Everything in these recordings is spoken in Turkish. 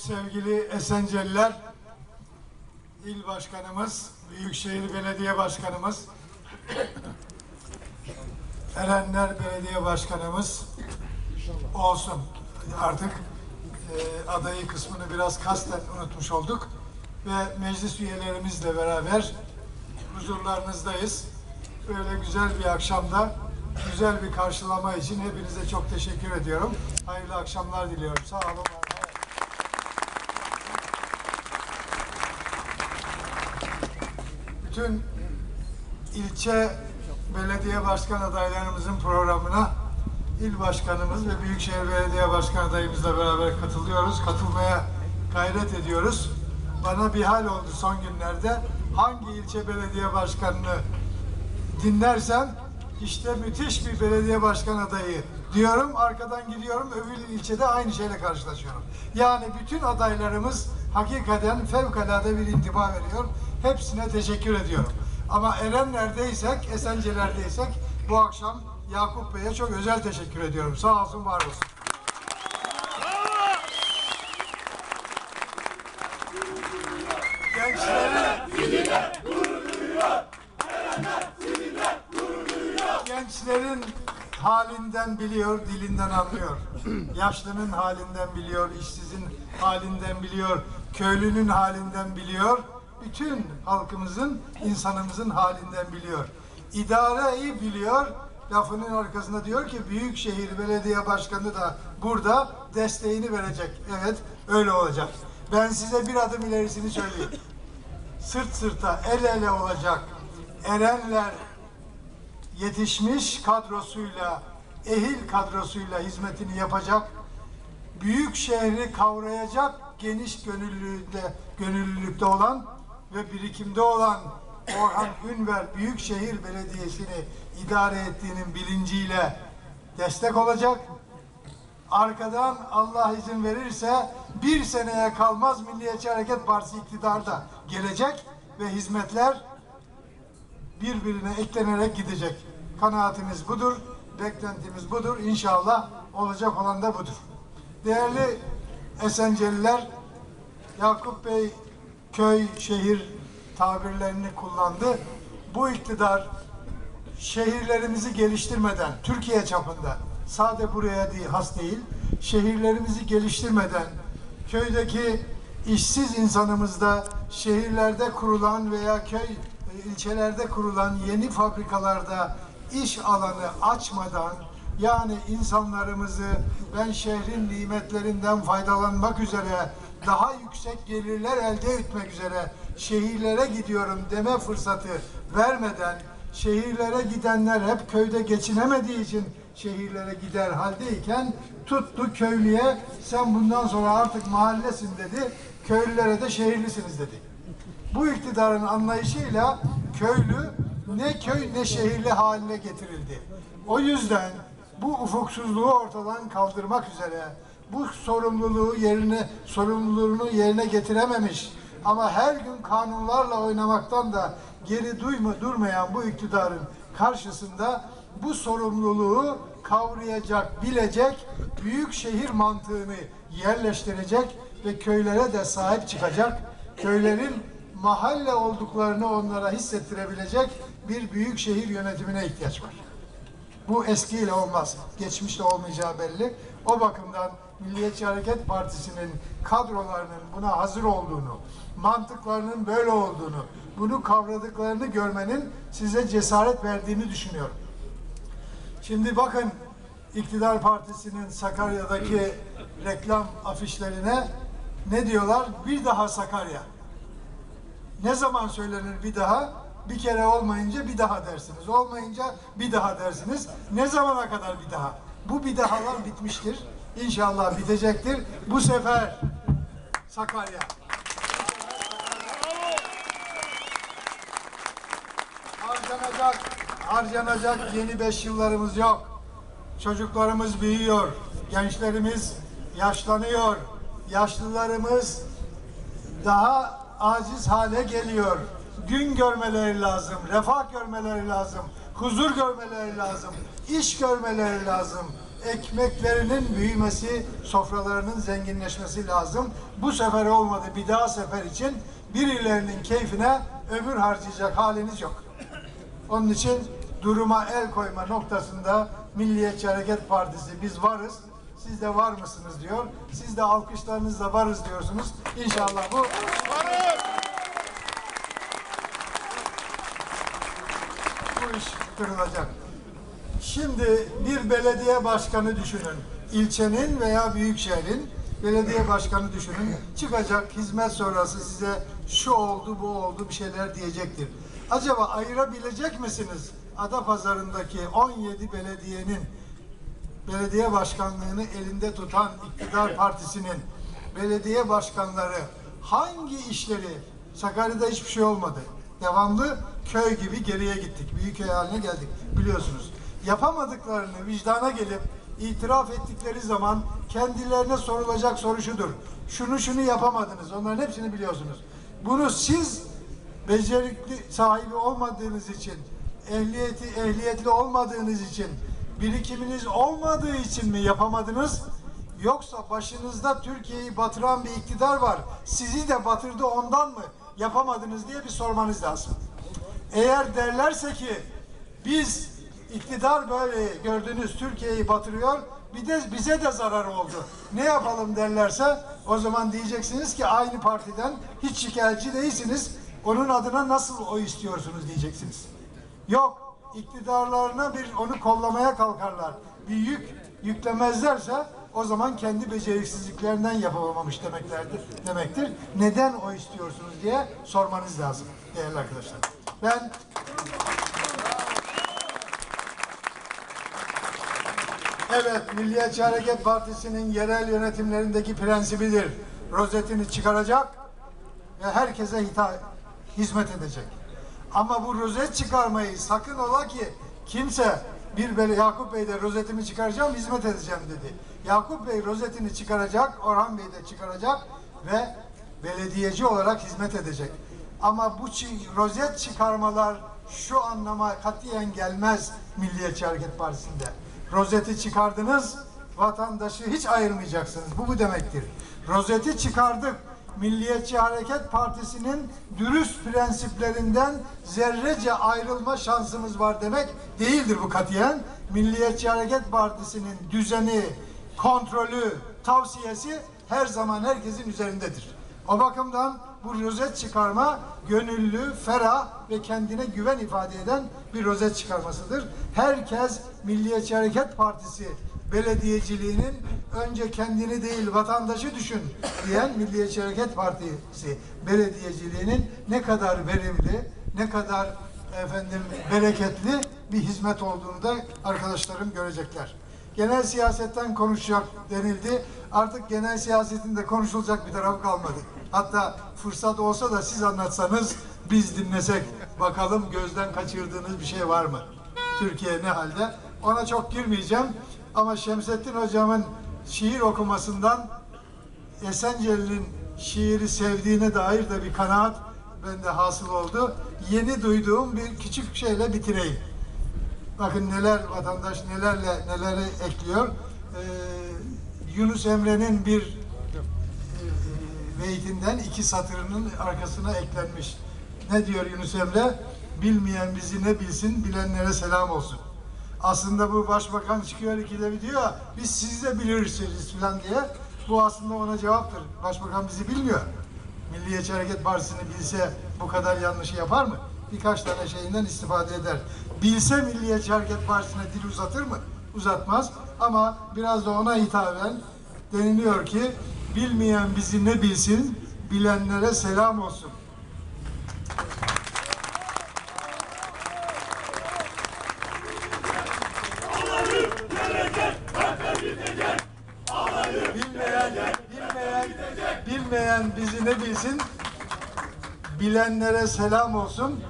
sevgili Esenceliler, İl Başkanımız, Büyükşehir Belediye Başkanımız, Erenler Belediye Başkanımız olsun. Artık e, adayı kısmını biraz kasten unutmuş olduk ve meclis üyelerimizle beraber huzurlarınızdayız. Böyle güzel bir akşamda güzel bir karşılama için hepinize çok teşekkür ediyorum. Hayırlı akşamlar diliyorum. Sağ olun. var olun. Bütün ilçe belediye başkan adaylarımızın programına il başkanımız ve Büyükşehir Belediye Başkan adayımızla beraber katılıyoruz. Katılmaya gayret ediyoruz. Bana bir hal oldu son günlerde. Hangi ilçe belediye başkanını dinlersem işte müthiş bir belediye başkan adayı diyorum. Arkadan gidiyorum öbür ilçede aynı şeyle karşılaşıyorum. Yani bütün adaylarımız hakikaten fevkalade bir intiba veriyor. Hepsine teşekkür ediyorum. Ama Erenler'deysek, Esenceler'deysek bu akşam Yakup Bey'e çok özel teşekkür ediyorum. Sağ olsun, var olsun. Gençlerin halinden biliyor, dilinden anlıyor. Yaşlının halinden biliyor, işsizin halinden biliyor, köylünün halinden biliyor. Bütün halkımızın, insanımızın halinden biliyor. İdareyi biliyor. Lafının arkasında diyor ki Büyükşehir Belediye Başkanı da burada desteğini verecek. Evet, öyle olacak. Ben size bir adım ilerisini söyleyeyim. Sırt sırta, el ele olacak. Erenler yetişmiş kadrosuyla, ehil kadrosuyla hizmetini yapacak, büyük şehri kavrayacak geniş gönüllülükte, gönüllülükte olan ve birikimde olan Orhan Ünver Büyükşehir Belediyesi'ni idare ettiğinin bilinciyle destek olacak. Arkadan Allah izin verirse bir seneye kalmaz Milliyetçi Hareket Partisi iktidarda gelecek ve hizmetler birbirine eklenerek gidecek. Kanaatimiz budur, beklentimiz budur. İnşallah olacak olan da budur. Değerli Esenceliler, Yakup Bey köy, şehir tabirlerini kullandı. Bu iktidar şehirlerimizi geliştirmeden, Türkiye çapında, sade buraya değil, has değil, şehirlerimizi geliştirmeden, köydeki işsiz insanımızda şehirlerde kurulan veya köy e, ilçelerde kurulan yeni fabrikalarda iş alanı açmadan yani insanlarımızı ben şehrin nimetlerinden faydalanmak üzere daha yüksek gelirler elde etmek üzere şehirlere gidiyorum deme fırsatı vermeden şehirlere gidenler hep köyde geçinemediği için şehirlere gider haldeyken tuttu köylüye sen bundan sonra artık mahallesin dedi köylülere de şehirlisiniz dedi. Bu iktidarın anlayışıyla köylü ne köy ne şehirli haline getirildi. O yüzden bu ufuksuzluğu ortadan kaldırmak üzere bu sorumluluğu yerine sorumluluğunu yerine getirememiş ama her gün kanunlarla oynamaktan da geri duyma durmayan bu iktidarın karşısında bu sorumluluğu kavrayacak, bilecek, büyük şehir mantığını yerleştirecek ve köylere de sahip çıkacak. Köylerin mahalle olduklarını onlara hissettirebilecek bir büyük şehir yönetimine ihtiyaç var. Bu eskiyle olmaz. Geçmişte olmayacağı belli. O bakımdan Milliyetçi Hareket Partisi'nin kadrolarının buna hazır olduğunu, mantıklarının böyle olduğunu, bunu kavradıklarını görmenin size cesaret verdiğini düşünüyorum. Şimdi bakın iktidar partisinin Sakarya'daki reklam afişlerine ne diyorlar? Bir daha Sakarya. Ne zaman söylenir bir daha? Bir kere olmayınca bir daha dersiniz. Olmayınca bir daha dersiniz. Ne zamana kadar bir daha? Bu bir dahalar bitmiştir. İnşallah bitecektir. Bu sefer Sakarya. Harcanacak, harcanacak yeni beş yıllarımız yok. Çocuklarımız büyüyor. Gençlerimiz yaşlanıyor. Yaşlılarımız daha aciz hale geliyor. Gün görmeleri lazım, refah görmeleri lazım, huzur görmeleri lazım, iş görmeleri lazım. ekmeklerinin büyümesi, sofralarının zenginleşmesi lazım. Bu sefer olmadı, bir daha sefer için birilerinin keyfine ömür harcayacak haliniz yok. Onun için duruma el koyma noktasında Milliyetçi Hareket Partisi biz varız. Siz de var mısınız diyor. Siz de alkışlarınızla varız diyorsunuz. İnşallah bu bu. Şimdi bir belediye başkanı düşünün. İlçenin veya büyük şehrin belediye başkanı düşünün. Çıkacak hizmet sonrası size şu oldu bu oldu bir şeyler diyecektir. Acaba ayırabilecek misiniz? Adapazarı'ndaki 17 belediyenin belediye başkanlığını elinde tutan iktidar partisinin belediye başkanları hangi işleri Sakarya'da hiçbir şey olmadı. Devamlı köy gibi geriye gittik. Büyük köy haline geldik biliyorsunuz. Yapamadıklarını vicdana gelip itiraf ettikleri zaman kendilerine sorulacak soru şudur. Şunu şunu yapamadınız. Onların hepsini biliyorsunuz. Bunu siz becerikli sahibi olmadığınız için, ehliyeti ehliyetli olmadığınız için, birikiminiz olmadığı için mi yapamadınız? Yoksa başınızda Türkiye'yi batıran bir iktidar var. Sizi de batırdı ondan mı yapamadınız diye bir sormanız lazım. Eğer derlerse ki biz iktidar böyle gördüğünüz Türkiye'yi batırıyor bir de bize de zarar oldu. Ne yapalım derlerse o zaman diyeceksiniz ki aynı partiden hiç şikayetçi değilsiniz. Onun adına nasıl oy istiyorsunuz diyeceksiniz. Yok iktidarlarına bir onu kollamaya kalkarlar. Bir yük yüklemezlerse o zaman kendi beceriksizliklerinden yapamamış demeklerdir, demektir. Neden o istiyorsunuz diye sormanız lazım değerli arkadaşlar. Ben Evet, Milliyetçi Hareket Partisi'nin yerel yönetimlerindeki prensibidir. Rozetini çıkaracak ve herkese hizmet edecek. Ama bu rozet çıkarmayı sakın ola ki kimse bir böyle Yakup Bey de rozetimi çıkaracağım, hizmet edeceğim dedi. Yakup Bey rozetini çıkaracak, Orhan Bey de çıkaracak ve belediyeci olarak hizmet edecek. Ama bu çi- rozet çıkarmalar şu anlama katiyen gelmez Milliyetçi Hareket Partisi'nde. Rozeti çıkardınız, vatandaşı hiç ayırmayacaksınız. Bu bu demektir. Rozeti çıkardık. Milliyetçi Hareket Partisi'nin dürüst prensiplerinden zerrece ayrılma şansımız var demek değildir bu katiyen. Milliyetçi Hareket Partisi'nin düzeni, kontrolü, tavsiyesi her zaman herkesin üzerindedir. O bakımdan bu rozet çıkarma gönüllü, ferah ve kendine güven ifade eden bir rozet çıkarmasıdır. Herkes Milliyetçi Hareket Partisi belediyeciliğinin önce kendini değil vatandaşı düşün diyen Milliyetçi Hareket Partisi belediyeciliğinin ne kadar verimli, ne kadar efendim bereketli bir hizmet olduğunu da arkadaşlarım görecekler. Genel siyasetten konuşacak denildi. Artık genel siyasetin de konuşulacak bir tarafı kalmadı. Hatta fırsat olsa da siz anlatsanız biz dinlesek bakalım gözden kaçırdığınız bir şey var mı? Türkiye ne halde? Ona çok girmeyeceğim ama Şemsettin hocamın şiir okumasından Esenceli'nin şiiri sevdiğine dair de bir kanaat bende hasıl oldu. Yeni duyduğum bir küçük şeyle bitireyim. Bakın neler vatandaş nelerle neleri ekliyor. Ee, Yunus Emre'nin bir e, beytinden iki satırının arkasına eklenmiş. Ne diyor Yunus Emre? Bilmeyen bizi ne bilsin, bilenlere selam olsun. Aslında bu başbakan çıkıyor ikide bir diyor, biz siz de bilirsiniz falan diye. Bu aslında ona cevaptır. Başbakan bizi bilmiyor. Milliyetçi Hareket Partisi'ni bilse bu kadar yanlışı yapar mı? Birkaç tane şeyinden istifade eder. Bilse Milliyetçi Hareket Partisi'ne dil uzatır mı? Uzatmaz. Ama biraz da ona hitaben deniliyor ki bilmeyen bizi ne bilsin, bilenlere selam olsun. Bilmeyen, bilmeyen, bilmeyen bizi ne bilsin, bilenlere selam olsun.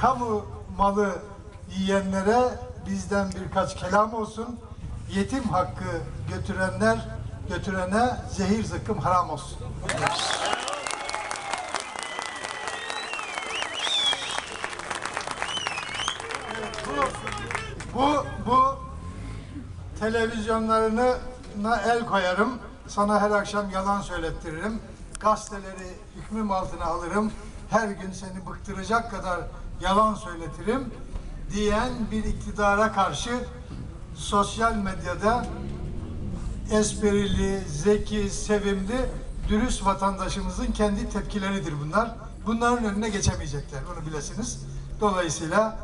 Kamu malı yiyenlere bizden birkaç kelam olsun. Yetim hakkı götürenler götürene zehir zıkkım haram olsun. Bu bu bu televizyonlarına el koyarım. Sana her akşam yalan söylettiririm. Gazeteleri hükmüm altına alırım. Her gün seni bıktıracak kadar yalan söyletirim diyen bir iktidara karşı sosyal medyada esprili, zeki, sevimli, dürüst vatandaşımızın kendi tepkileridir bunlar. Bunların önüne geçemeyecekler, bunu bilesiniz. Dolayısıyla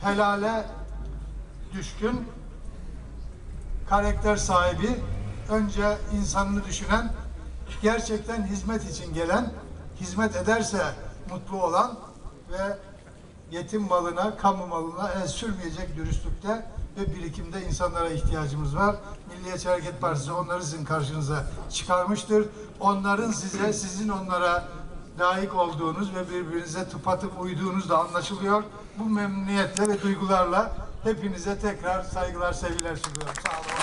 helale düşkün, karakter sahibi, önce insanını düşünen, gerçekten hizmet için gelen, hizmet ederse mutlu olan ve yetim malına, kamu malına el sürmeyecek dürüstlükte ve birikimde insanlara ihtiyacımız var. Milliyetçi Hareket Partisi onları sizin karşınıza çıkarmıştır. Onların size, sizin onlara layık olduğunuz ve birbirinize tıpatıp uyduğunuz da anlaşılıyor. Bu memnuniyetle ve duygularla hepinize tekrar saygılar, sevgiler sunuyorum. Sağ olun.